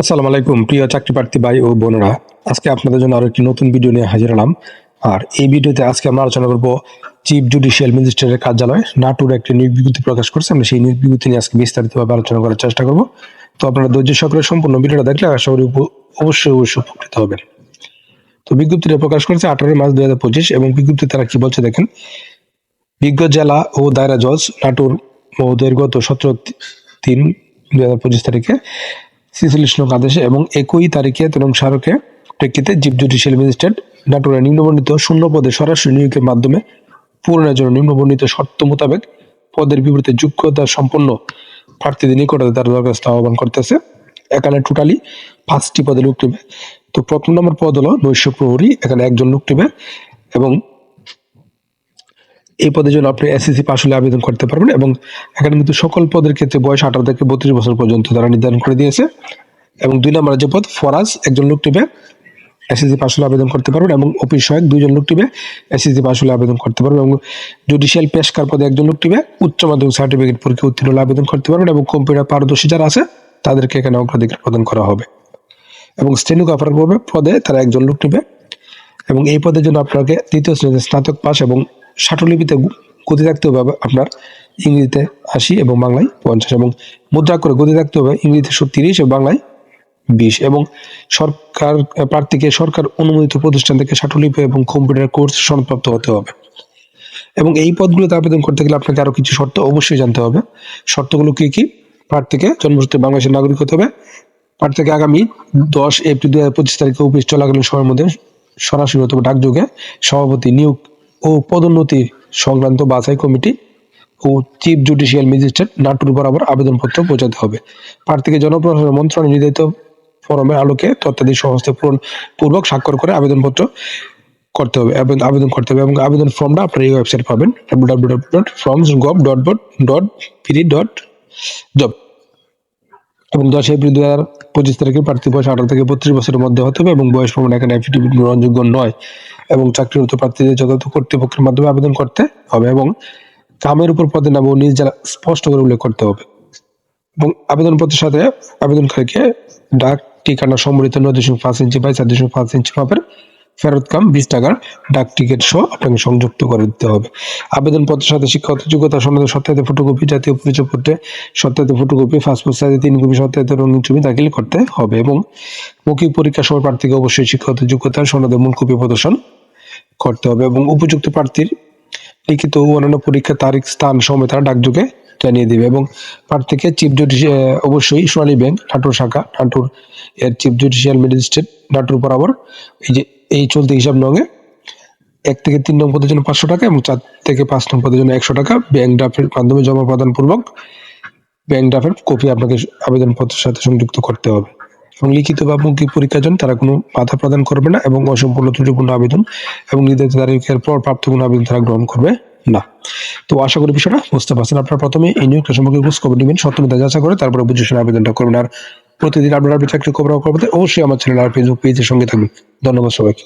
আসসালামু আলাইকুম, প্রিয় চাকরি প্রার্থী ভাই ও বোনেরা। আজকে আপনাদের জন্য আরও একটি নতুন ভিডিও নিয়ে হাজির হলাম। আর এই ভিডিওতে আজকে আমরা আলোচনা করব চিফ জুডিশিয়াল ম্যাজিস্ট্রেটের কার্যালয়, নাটুর একটি নিয়োগ বিজ্ঞপ্তি প্রকাশ করছে। আমরা সেই নিয়োগ বিজ্ঞপ্তি নিয়ে আজকে বিস্তারিতভাবে আলোচনা করার চেষ্টা করব। তো আপনারা ধৈর্য সহকারে সম্পূর্ণ ভিডিওটা দেখলে আশা করি অবশ্যই অবশ্যই উপকৃত হবেন। তো বিজ্ঞপ্তিটা প্রকাশ করেছে আঠারোই মার্চ দুই হাজার পঁচিশ এবং বিজ্ঞপ্তি তারা কি বলছে দেখেন, বিজ্ঞ জেলা ও দায়রা জজ নাটুর মহোদয়ের গত সতেরো তিন দুই হাজার পঁচিশ তারিখে ছিচল্লিশ নং আদেশে এবং একই তারিখে তরুণ স্মারকে প্রেক্ষিতে চিফ জুডিশিয়াল ম্যাজিস্ট্রেট নাটোরের নিম্নবর্ণিত শূন্য পদে সরাসরি নিয়োগের মাধ্যমে পূরণের জন্য নিম্নবর্ণিত শর্ত মোতাবেক পদের বিপরীতে যোগ্যতা সম্পন্ন প্রার্থীদের নিকটে তার দরখাস্ত আহ্বান করতেছে। এখানে টোটালি পাঁচটি পদে লোক নেবে। তো প্রথম নম্বর পদ হলো নৈশ প্রহরী, এখানে একজন লোক নেবে এবং এই পদের জন্য আপনি এসএসসি পাশ হলে আবেদন করতে পারবেন এবং এখানে কিন্তু সকল পদের ক্ষেত্রে বয়স আঠারো থেকে বত্রিশ বছর পর্যন্ত তারা নির্ধারণ করে দিয়েছে। এবং দুই নম্বর যে পদ, ফরাজ, একজন লোক টিপে এসএসসি পাশ হলে আবেদন করতে পারবেন এবং অফিস সহায়ক দুইজন লোক টিপে এসএসসি পাশ হলে আবেদন করতে পারবেন এবং জুডিশিয়াল পেশকার পদে একজন লোক টিপে উচ্চ মাধ্যমিক সার্টিফিকেট পরীক্ষা উত্তীর্ণ হলে আবেদন করতে পারবেন এবং কম্পিউটার পারদর্শী যারা আছে, তাদেরকে এখানে অগ্রাধিকার প্রদান করা হবে। এবং স্টেনোগ্রাফার পদে পদে তারা একজন লোক টিপে এবং এই পদের জন্য আপনাকে তৃতীয় শ্রেণীতে স্নাতক পাস এবং ষাটলিপিতে গতি থাকতে হবে আপনার ইংরেজিতে আশি এবং বাংলায় পঞ্চাশ এবং মুদ্রা করে গতি থাকতে হবে ইংরেজিতে তিরিশ এবং বাংলায় বিশ এবং সরকার প্রার্থীকে সরকার অনুমোদিত প্রতিষ্ঠান থেকে ষাটলিপি এবং কম্পিউটার কোর্স সনদপ্রাপ্ত হতে হবে। এবং এই পদগুলোতে আবেদন করতে গেলে আপনাকে আরও কিছু শর্ত অবশ্যই জানতে হবে। শর্তগুলো কি কি? প্রার্থীকে জন্মসূত্রে বাংলাদেশের নাগরিক হতে হবে। প্রার্থীকে আগামী দশ এপ্রিল দুই হাজার পঁচিশ তারিখে অফিস চলাকালীন সময়ের মধ্যে সরাসরি অথবা ডাকযোগে সভাপতি নিয়োগ ও পদোন্নতি সংক্রান্ত বাছাই কমিটি ও চিফ জুডিশিয়াল ম্যাজিস্ট্রেট নাটুর বরাবর আবেদনপত্র পৌঁছাতে হবে। প্রার্থীকে জনপ্রশাসন মন্ত্রণালয় নির্ধারিত ফরমের আলোকে তথ্যাদি সহস্তে পূরণ পূর্বক স্বাক্ষর করে আবেদনপত্র করতে হবে এবং আবেদন করতে হবে এবং আবেদন ফর্মটা আপনার এই ওয়েবসাইট পাবেন W W W dot forms gov dot dot free dot job এবং দশ এপ্রিল দু হাজার পঁচিশ তারিখে প্রার্থী বয়স আঠারো থেকে বত্রিশ বছরের মধ্যে হতে হবে এবং বয়স প্রমাণ এখানে অ্যাফিডেভিট গ্রহণযোগ্য নয় এবং চাকরিরত প্রার্থীদের যথাযথ কর্তৃপক্ষের মাধ্যমে আবেদন করতে হবে এবং কামের উপর পদে নাম নিজ জেলা স্পষ্ট করে উল্লেখ করতে হবে। এবং আবেদনপত্রের সাথে আবেদনকারীকে ডাক, ঠিকানা, সম্বলিত নয় দশমিক পাঁচ ইঞ্চি বাই চার দশমিক পাঁচ ইঞ্চি মাপের ফেরত কাম, বিশ টাকার ডাক টিকিট সহ আপনাকে সংযুক্ত করে দিতে হবে। আবেদনপত্রের সাথে শিক্ষাগত যোগ্যতা সনদের সত্যায়িত ফটোকপি জাতীয় পরিচয়পত্রে সত্যায়িত ফটোকপি পাসপোর্ট সাইজে তিন কপি সত্যায়িত রঙিন ছবি দাখিল করতে হবে এবং মৌখিক পরীক্ষার সময় প্রার্থীকে অবশ্যই শিক্ষাগত যোগ্যতা সনদের মূল কপি প্রদর্শন করতে হবে এবং উপযুক্ত প্রার্থীর লিখিত অন্যান্য পরীক্ষার তারিখ, স্থান সময় তারা ডাকযোগে জানিয়ে দিবে এবং প্রার্থীকে চিফ জুডিশিয়াল অবশ্যই সোনালী ব্যাংক, নাটোর শাখা, নাটোর এর চিফ জুডিশিয়াল ম্যাজিস্ট্রেট নাটোর বরাবর এই যে এই চলতি হিসাব নঙে এক থেকে তিন নং পদের জন্য পাঁচশো টাকা এবং চার থেকে পাঁচ নং পদের জন্য একশো টাকা ব্যাংক ড্রাফের মাধ্যমে জমা প্রদান পূর্বক ব্যাংক ড্রাফের কপি আপনাকে আবেদনপত্রের সাথে সংযুক্ত করতে হবে। এবং লিখিত বা মৌখিক পরীক্ষার জন্য তারা কোনো বাধা প্রদান করবে না এবং অসম্পূর্ণ ত্রুটিপূর্ণ আবেদন এবং নির্ধারিত তারিখের পর প্রাপ্ত কোনো আবেদন তারা গ্রহণ করবে না। তো আশা করি বিষয়টা বুঝতে পারছেন। আপনারা প্রথমে এই নিয়োগটা সম্পর্কে খোঁজ খবর নেবেন সত্যমিতা যাচাই করে তারপরে বুঝে আবেদনটা করবেন। আর প্রতিদিন আপনারা আপনি চাকরি খবর অবশ্যই আমার চ্যানেল আর ফেসবুক পেজের সঙ্গে থাকবেন ধন্যবাদ সবাইকে।